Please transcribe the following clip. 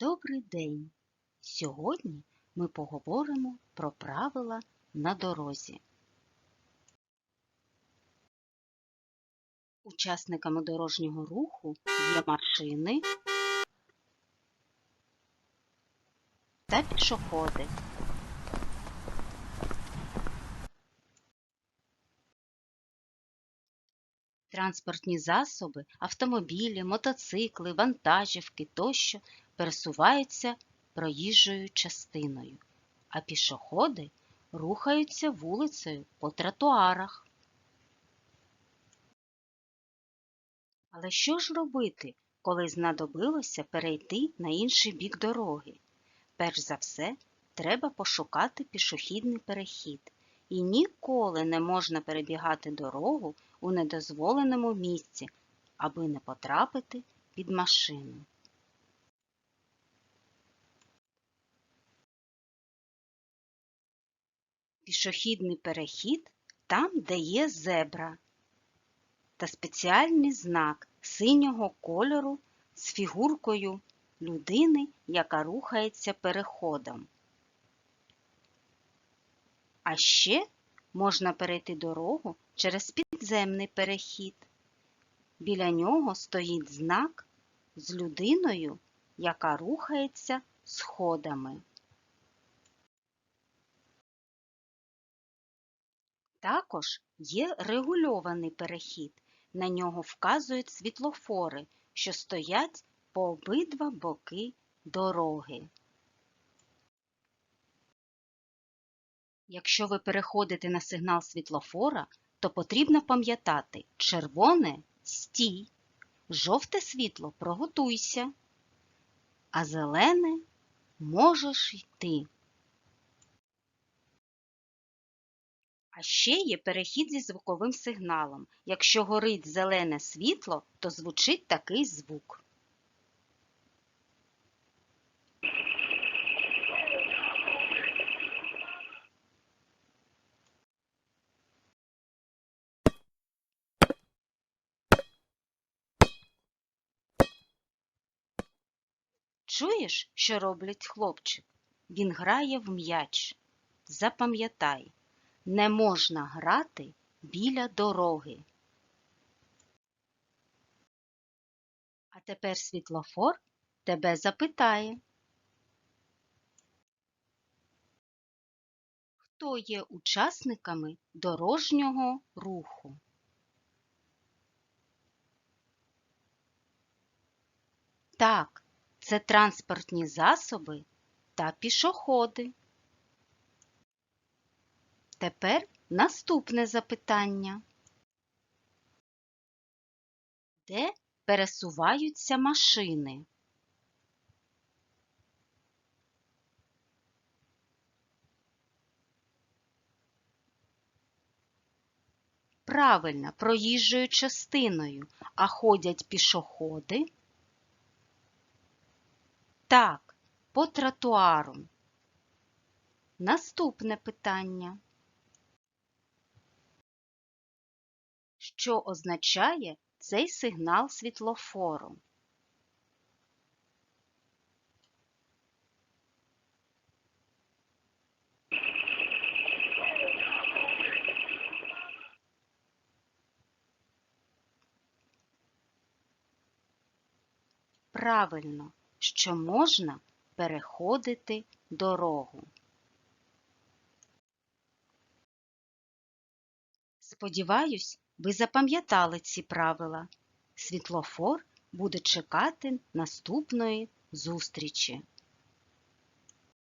Добрий день! Сьогодні ми поговоримо про правила на дорозі. Учасниками дорожнього руху є машини та пішоходи. Транспортні засоби, автомобілі, мотоцикли, вантажівки тощо пересуваються проїжджою частиною, а пішоходи рухаються вулицею по тротуарах. Але що ж робити, коли знадобилося перейти на інший бік дороги? Перш за все, треба пошукати пішохідний перехід. І ніколи не можна перебігати дорогу у недозволеному місці, аби не потрапити під машину. Пішохідний перехід там, де є зебра та спеціальний знак синього кольору з фігуркою людини, яка рухається переходом. А ще можна перейти дорогу через підземний перехід. Біля нього стоїть знак з людиною, яка рухається сходами. Також є регульований перехід. На нього вказують світлофори, що стоять по обидва боки дороги. Якщо ви переходите на сигнал світлофора, то потрібно пам'ятати червоне стій, жовте світло проготуйся, а зелене можеш йти. А ще є перехід зі звуковим сигналом. Якщо горить зелене світло, то звучить такий звук. Чуєш, що робить хлопчик? Він грає в м'яч. Запам'ятай, не можна грати біля дороги. А тепер світлофор тебе запитає. Хто є учасниками дорожнього руху? Так, це транспортні засоби та пішоходи. Тепер наступне запитання. Де пересуваються машини? Правильно, проїжджою частиною, а ходять пішоходи? Так, по тротуару. Наступне питання. Що означає цей сигнал світлофору? Правильно, що можна переходити дорогу. Сподіваюсь, ви запам'ятали ці правила. Світлофор буде чекати наступної зустрічі.